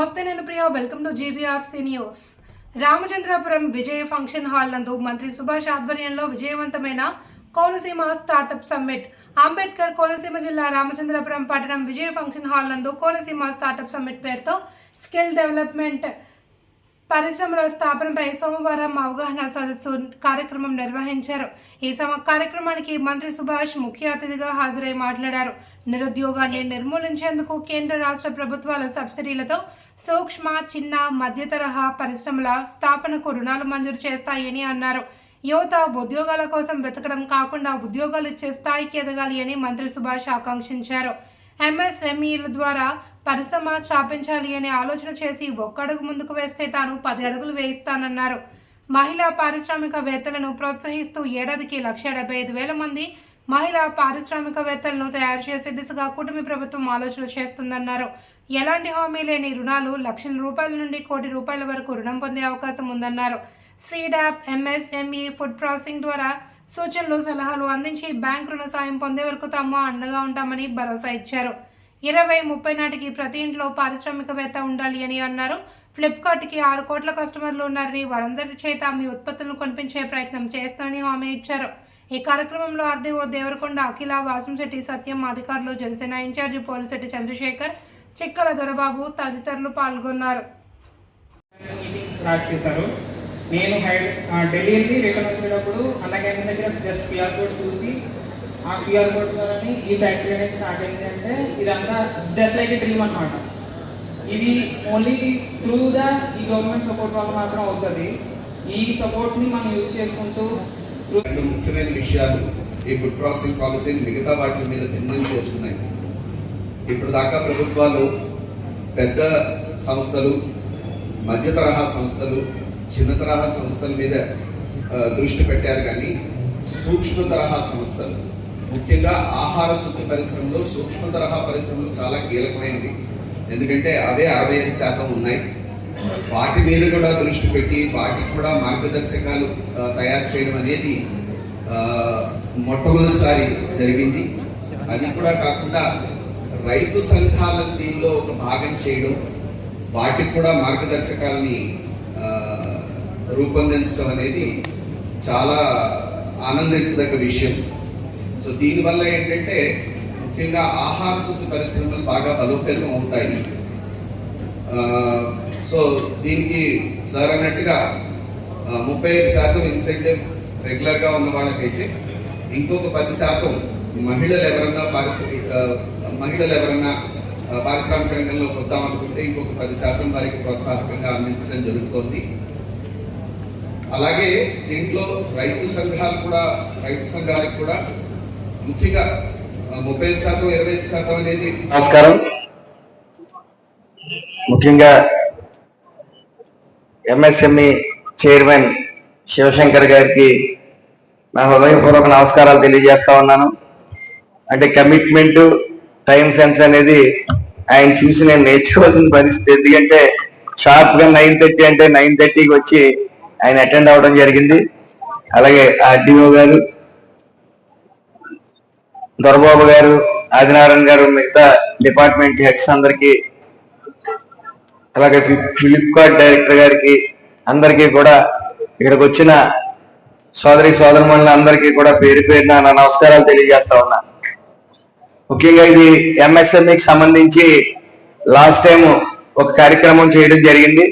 నమస్తే నేను Priya. Welcome to GBRC news. Ramachandrapuram Vijaya function hall నందు మంత్రి సుభాష్ ఆధ్వర్యంలో విజయవంతమైన కోనసీమ స్టార్టప్ సమ్మిట్. అంబేద్కర్ కోనసీమ జిల్లా రామచంద్రపురం పట్టణం విజయ ఫంక్షన్ హాల్ నందు కోనసీమ స్టార్టప్ సమ్మిట్ పేరుతో స్కిల్ డెవలప్మెంట్ పరిశ్రమల స్థాపనపై సోమవారం అవగాహన సదస్సు కార్యక్రమం నిర్వహించారు. ఈ సమ కార్యక్రమానికి మంత్రి సుభాష్ ముఖ్య అతిథిగా హాజరై మాట్లాడారు. నిరుద్యోగాన్ని నిర్మూలించేందుకు కేంద్ర రాష్ట్ర ప్రభుత్వాల సబ్సిడీలతో సూక్ష్మ చిన్న మధ్య తరహా పరిశ్రమల స్థాపనకు రుణాలు మంజూరు చేస్తాయని అన్నారు. యువత ఉద్యోగాల కోసం వెతకడం కాకుండా ఉద్యోగాలు ఇచ్చే స్థాయికి ఎదగాలి అని మంత్రి సుభాష్ ఆకాంక్షించారు. ఎంఎస్ఎంఈల ద్వారా పరిశ్రమ స్థాపించాలి అనే ఆలోచన చేసి ఒక్కడుగు ముందుకు వేస్తే తాను పది అడుగులు వేయిస్తానన్నారు. మహిళా పారిశ్రామికవేత్తలను ప్రోత్సహిస్తూ ఏడాదికి లక్ష డెబ్బై ఐదు వేల మంది మహిళా పారిశ్రామికవేత్తలను తయారు చేసే దిశగా కూటమి ప్రభుత్వం ఆలోచన చేస్తుందన్నారు. ఎలాంటి హామీ లేని రుణాలు లక్షల రూపాయల నుండి కోటి రూపాయల వరకు రుణం పొందే అవకాశం ఉందన్నారు. సీడాప్ ఎంఎస్ఎంఈ ఫుడ్ ప్రాసెసింగ్ ద్వారా సూచనలు సలహాలు అందించి బ్యాంక్ రుణ సాయం పొందే వరకు తాము అండగా ఉంటామని భరోసా ఇచ్చారు. ఇరవై ముప్పై నాటికి ప్రతి ఇంట్లో పారిశ్రామికవేత్త ఉండాలి అని అన్నారు. ఫ్లిప్కార్ట్కి ఆరు కోట్ల కస్టమర్లు ఉన్నారని వారందరి చేత మీ ఉత్పత్తులను కొనిపించే ప్రయత్నం చేస్తానని హామీ ఇచ్చారు. ఈ కార్యక్రమంలో ఆర్డీఓ దేవరకొండ అఖిల వాసంశెట్టి సత్యం అధికారులు జనసేన ఇన్ఛార్జి పోలిశెట్టి చంద్రశేఖర్ చిక్కల దొరబాబు తదితరులు పాల్గొన్నారు. స్టార్ట్ చేశారు నేను ఢిల్లీ వెళ్ళి రిటర్న్ వచ్చేటప్పుడు అన్న క్యాంటీన్ దగ్గర జస్ట్ పిఆర్ కోడ్ చూసి ఆ పిఆర్ కోడ్ ద్వారానే ఈ ఫ్యాక్టరీ అనేది స్టార్ట్ అయింది అంటే ఇదంతా జస్ట్ లైక్ డ్రీమ్ అన్నమాట. ఇది ఓన్లీ త్రూ ద ఈ గవర్నమెంట్ సపోర్ట్ వల్ల మాత్రం అవుతుంది. ఈ సపోర్ట్ని మనం యూజ్ చేసుకుంటూ రెండు ముఖ్యమైన విషయాలు ఈ ఫుడ్ ప్రాసెసింగ్ పాలసీని మిగతా వాటి మీద భిన్నం చేస్తున్నాయి ఇప్పుడు దాకా ప్రభుత్వాలు పెద్ద సంస్థలు మధ్య తరహా సంస్థలు చిన్న తరహా సంస్థల మీద దృష్టి పెట్టారు కానీ సూక్ష్మ తరహా సంస్థలు ముఖ్యంగా ఆహార శుద్ధి పరిశ్రమలో సూక్ష్మ తరహా పరిశ్రమలు చాలా కీలకమైనవి. ఎందుకంటే అవే అరవై ఐదు శాతం ఉన్నాయి. వాటి మీద కూడా దృష్టి పెట్టి వాటికి కూడా మార్గదర్శకాలు తయారు చేయడం అనేది మొట్టమొదటిసారి జరిగింది. అది కూడా కాకుండా రైతు సంఘాలను దీనిలో ఒక భాగం చేయడం వాటికి కూడా మార్గదర్శకాలని రూపొందించడం అనేది చాలా ఆనందించదగ్గ విషయం. సో దీనివల్ల ఏంటంటే ముఖ్యంగా ఆహార శుద్ధి పరిశ్రమలు బాగా బలోపేతం అవుతాయి. సో దీనికి సార్ అన్నట్టుగా ముప్పై ఐదు శాతం ఇన్సెంటివ్ రెగ్యులర్గా ఉన్న వాళ్ళకైతే ఇంకొక పది శాతం మహిళలు ఎవరన్నా పారిశ్రామిక మహిళలు ఎవరన్నా పారిశ్రామిక రంగంలో వద్దాం అనుకుంటే ఇంకొక పది శాతం వారికి ప్రోత్సాహకంగా అందించడం జరుగుతోంది. అలాగే దీంట్లో రైతు సంఘాలు కూడా రైతు సంఘాలకు కూడా ముఖ్యంగా ముప్పై ఐదు శాతం ఇరవై ఐదు శాతం అనేది నమస్కారం. ముఖ్యంగా ఎంఎస్ఎంఈ చైర్మన్ శివశంకర్ గారికి నా హృదయపూర్వక నమస్కారాలు తెలియజేస్తా ఉన్నాను. అంటే కమిట్మెంట్ టైం సెన్స్ అనేది ఆయన చూసి నేను నేర్చుకోవాల్సిన పరిస్థితి. ఎందుకంటే షార్ప్గా నైన్ థర్టీ అంటే నైన్ థర్టీకి వచ్చి ఆయన అటెండ్ అవడం జరిగింది. అలాగే ఆర్డీఓ గారు దొరబాబు గారు ఆదినారాయణ గారు మిగతా డిపార్ట్మెంట్ హెడ్స్ అందరికి అలాగే ఫ్లిప్కార్ట్ డైరెక్టర్ గారికి అందరికీ కూడా ఇక్కడికి వచ్చిన సోదరి సోదరుమణుల అందరికీ కూడా పేరు పేరున నా నమస్కారాలు తెలియజేస్తా ఉన్నా. ముఖ్యంగా ఇది ఎంఎస్ఎంఈకి సంబంధించి లాస్ట్ టైం ఒక కార్యక్రమం చేయడం జరిగింది.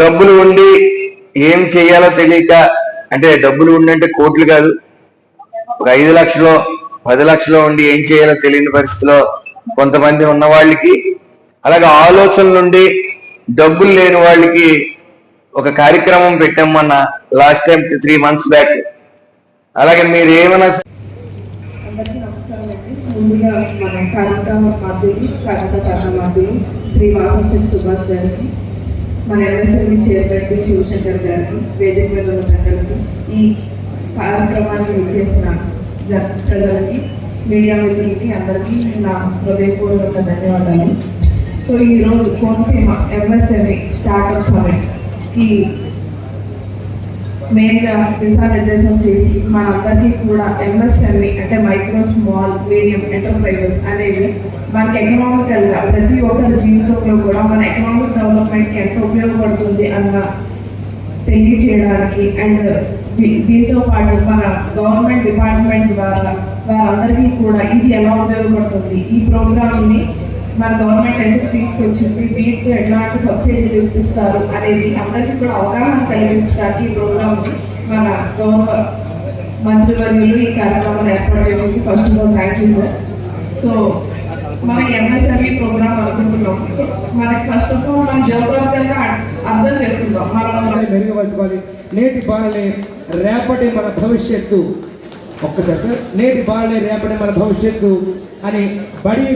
డబ్బులు ఉండి ఏం చేయాలో తెలియక అంటే డబ్బులు ఉండంటే కోట్లు కాదు ఒక ఐదు లక్షలు పది లక్షలో ఉండి ఏం చేయాలో తెలియని పరిస్థితిలో కొంతమంది ఉన్న వాళ్ళకి అలాగే ఆలోచన నుండి డబ్బులు లేని వాళ్ళకి ఒక కార్యక్రమం పెట్టామన్నా last time three months back అలాగే మీరు ఏమైనా సరే అందరికీ నమస్కారం అండి ముందుగా మన కార్మిక మాధ్యులు కార్మిక కర్ణ మాధ్యులు శ్రీ వాసంచంద్ర సుభాష్ గారికి మన ఎంఎస్ఎంఈ చైర్మన్ డి శివశంకర్ గారికి వేదిక మీద ఉన్న పెద్దలకి ఈ కార్యక్రమానికి విచ్చేసిన జ- ప్రజలకి మీడియా మిత్రులకి అందరికీ నా హృదయపూర్వక ధన్యవాదాలు. సో ఈరోజు కోనసీమ ఎంఎస్ఎంఈ స్టార్ట్అప్ సమిట్కి మెయిన్గా దిశానిర్దేశం చేసి మనందరికీ కూడా ఎంఎస్ఎంఈ అంటే మైక్రో స్మాల్ మీడియం ఎంటర్ప్రైజెస్ అనేవి మనకి ఎకనామికల్గా ప్రతి ఒక్కరి జీవితంలో కూడా మన ఎకనామిక్ డెవలప్మెంట్కి ఎంత ఉపయోగపడుతుంది అన్న తెలియచేయడానికి అండ్ దీంతో పాటు మన గవర్నమెంట్ డిపార్ట్మెంట్ ద్వారా వారందరికీ కూడా ఇది ఎలా ఉపయోగపడుతుంది? ఈ ప్రోగ్రామ్ని మన గవర్నమెంట్ ఎందుకు తీసుకొచ్చింది? వీటితో ఎట్లాంటి సబ్సిడీలు ఇప్పిస్తారు అనేది అందరికీ కూడా అవగాహన కలిగించడానికి ఈ ప్రోగ్రామ్ మన గౌరవ మంత్రివర్యులు ఈ కార్యక్రమాన్ని ఏర్పాటు చేయడానికి first of all thank you sir so మన ఎంఎస్ఎంఈ ప్రోగ్రామ్ అనుకుంటున్నాం. మనకి ఫస్ట్ ఆఫ్ ఆల్ మనం జియోగ్రఫికల్గా అర్థం చేసుకుంటాం మనం మెరుగుపరచుకోవాలి. నేటి బాలనే రేపటి మన భవిష్యత్తు. ఒక్కసారి సార్ నేటి బాలనే రేపటి మన భవిష్యత్తు అని బడి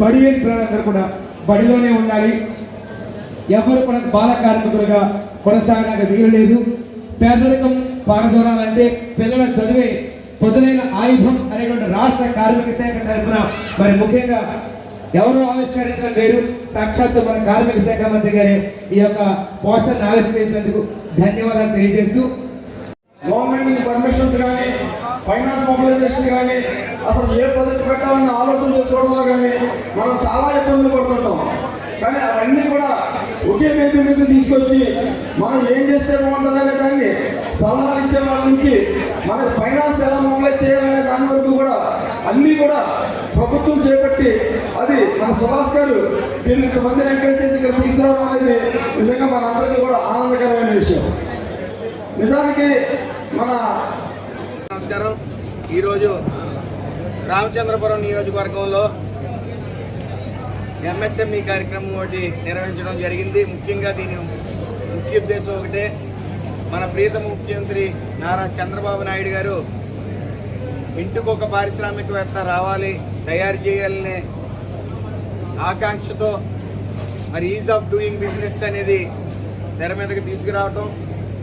బడి అని పిల్లలందరూ కూడా బడిలోనే ఉండాలి. ఎవరు కూడా బాల కార్మికులుగా కొనసాగడానికి వీలు లేదు పేదరికం పారదోరాలంటే పిల్లల చదివే పొదులైన ఆయుధం అనేటువంటి రాష్ట్ర కార్మిక శాఖ తరఫున మరి ముఖ్యంగా ఎవరు ఆవిష్కరించడం వేరు? సాక్షాత్తు మన కార్మిక శాఖ మంత్రి గారి ఈ యొక్క పోస్టర్ ఆవిష్కరించినందుకు ధన్యవాదాలు తెలియజేస్తూ గవర్నమెంట్ పర్మిషన్స్ కానీ ఫైనాన్స్ మొబిలైజేషన్ కానీ అసలు ఏ ప్రాజెక్ట్ పెట్టాలని ఆలోచన చేసుకోవడంలో కానీ మనం చాలా ఇబ్బందులు పడుతుంటాం. కానీ అవన్నీ కూడా ఒకే వేది మీద తీసుకొచ్చి మనం ఏం చేస్తే బాగుంటుందనే దాన్ని సలహాలు ఇచ్చే వాళ్ళ నుంచి మన ఫైనాన్స్ ఎలా మొబిలైజ్ చేయాలనే దాని వరకు కూడా అన్నీ కూడా ప్రభుత్వం చేపట్టి అది మన సుభాష్ గారు దీన్ని ఇంతమంది ఎంకరేజ్ చేసి ఇక్కడ తీసుకురావడం అనేది నిజంగా మనందరికీ కూడా ఆనందకరమైన విషయం. నిజానికి మన నమస్కారం. ఈరోజు రామచంద్రపురం నియోజకవర్గంలో ఎంఎస్ఎంఈ కార్యక్రమం ఒకటి నిర్వహించడం జరిగింది. ముఖ్యంగా దీని ముఖ్య ఉద్దేశం ఒకటే మన ప్రీతమ ముఖ్యమంత్రి నారా చంద్రబాబు నాయుడు గారు ఇంటికి ఒక పారిశ్రామికవేత్త రావాలి తయారు చేయాలనే ఆకాంక్షతో మరి ఈజ్ ఆఫ్ డూయింగ్ బిజినెస్ అనేది తెర మీదకి తీసుకురావటం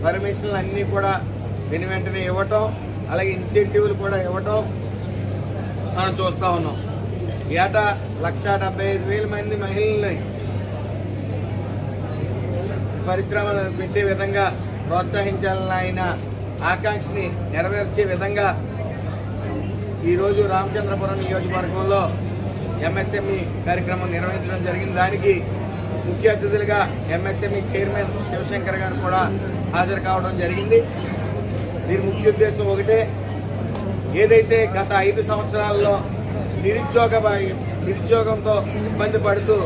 పర్మిషన్లు అన్నీ కూడా వెను వెంటనే ఇవ్వటం అలాగే ఇన్సెంటివ్లు కూడా ఇవ్వటం మనం చూస్తూ ఉన్నాం. ఏటా లక్ష డెబ్బై ఐదు వేల మంది మహిళల్ని పరిశ్రమలు పెట్టే విధంగా ప్రోత్సహించాలని ఆయన ఆకాంక్షని నెరవేర్చే విధంగా ఈరోజు రామచంద్రపురం నియోజకవర్గంలో ఎంఎస్ఎంఈ కార్యక్రమం నిర్వహించడం జరిగింది. దానికి ముఖ్య అతిథులుగా ఎంఎస్ఎంఈ చైర్మన్ శివశంకర్ గారు కూడా హాజరు కావడం జరిగింది. దీని ముఖ్య ఉద్దేశం ఒకటే. ఏదైతే గత ఐదు సంవత్సరాల్లో నిరుద్యోగ నిరుద్యోగంతో ఇబ్బంది పడుతూ